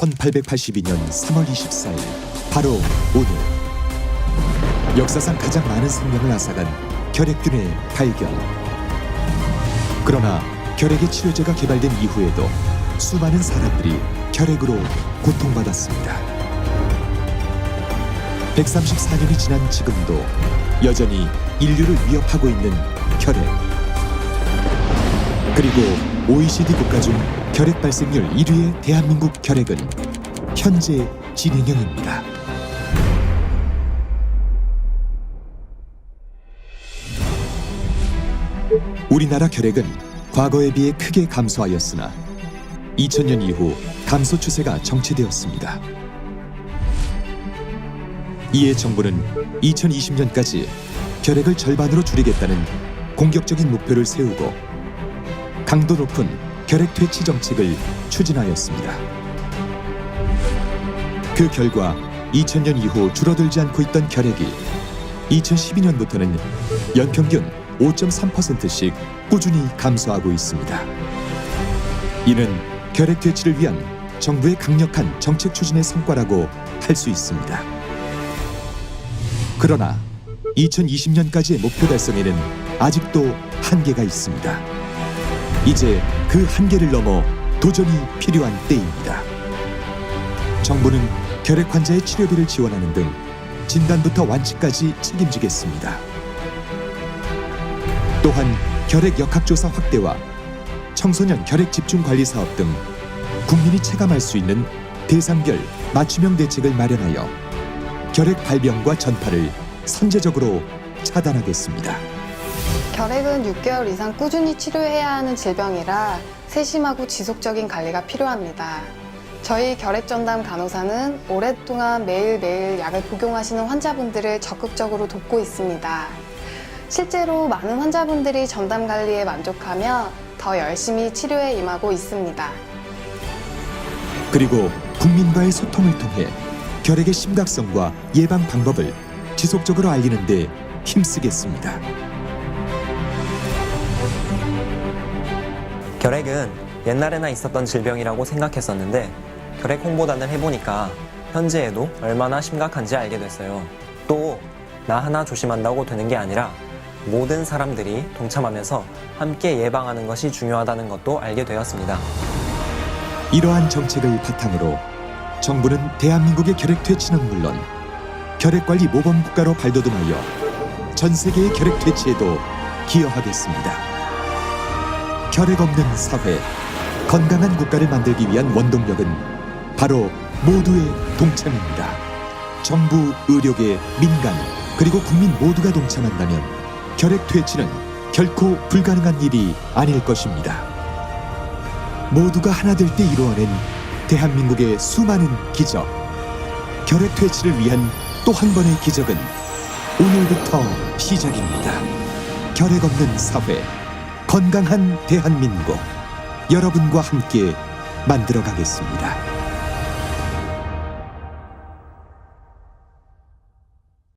1882년 3월 24일 바로 오늘. 역사상 가장 많은 생명을 앗아간 결핵균의 발견. 그러나 결핵의 치료제가 개발된 이후에도 수많은 사람들이 결핵으로 고통받았습니다. 134년이 지난 지금도 여전히 인류를 위협하고 있는 결핵. 그리고 OECD 국가 중 결핵 발생률 1위의 대한민국 결핵은 현재 진행형입니다. 우리나라 결핵은 과거에 비해 크게 감소하였으나 2000년 이후 감소 추세가 정체되었습니다. 이에 정부는 2020년까지 결핵을 절반으로 줄이겠다는 공격적인 목표를 세우고 강도 높은 결핵 퇴치 정책을 추진하였습니다. 그 결과 2000년 이후 줄어들지 않고 있던 결핵이 2012년부터는 연평균 5.3%씩 꾸준히 감소하고 있습니다. 이는 결핵 퇴치를 위한 정부의 강력한 정책 추진의 성과라고 할 수 있습니다. 그러나 2020년까지의 목표 달성에는 아직도 한계가 있습니다. 이제 그 한계를 넘어 도전이 필요한 때입니다. 정부는 결핵 환자의 치료비를 지원하는 등 진단부터 완치까지 책임지겠습니다. 또한 결핵 역학조사 확대와 청소년 결핵 집중 관리 사업 등 국민이 체감할 수 있는 대상별 맞춤형 대책을 마련하여 결핵 발병과 전파를 선제적으로 차단하겠습니다. 결핵은 6개월 이상 꾸준히 치료해야 하는 질병이라 세심하고 지속적인 관리가 필요합니다. 저희 결핵 전담 간호사는 오랫동안 매일매일 약을 복용하시는 환자분들을 적극적으로 돕고 있습니다. 실제로 많은 환자분들이 전담 관리에 만족하며 더 열심히 치료에 임하고 있습니다. 그리고 국민과의 소통을 통해 결핵의 심각성과 예방 방법을 지속적으로 알리는 데 힘쓰겠습니다. 결핵은 옛날에나 있었던 질병이라고 생각했었는데 결핵 홍보단을 해보니까 현재에도 얼마나 심각한지 알게 됐어요. 또 나 하나 조심한다고 되는 게 아니라 모든 사람들이 동참하면서 함께 예방하는 것이 중요하다는 것도 알게 되었습니다. 이러한 정책을 바탕으로 정부는 대한민국의 결핵 퇴치는 물론 결핵 관리 모범 국가로 발돋움하여 전 세계의 결핵 퇴치에도 기여하겠습니다. 결핵 없는 사회, 건강한 국가를 만들기 위한 원동력은 바로 모두의 동참입니다. 정부, 의료계, 민간, 그리고 국민 모두가 동참한다면 결핵 퇴치는 결코 불가능한 일이 아닐 것입니다. 모두가 하나 될 때 이루어낸 대한민국의 수많은 기적. 결핵 퇴치를 위한 또 한 번의 기적은 오늘부터 시작입니다. 결핵 없는 사회, 건강한 대한민국. 여러분과 함께 만들어 가겠습니다.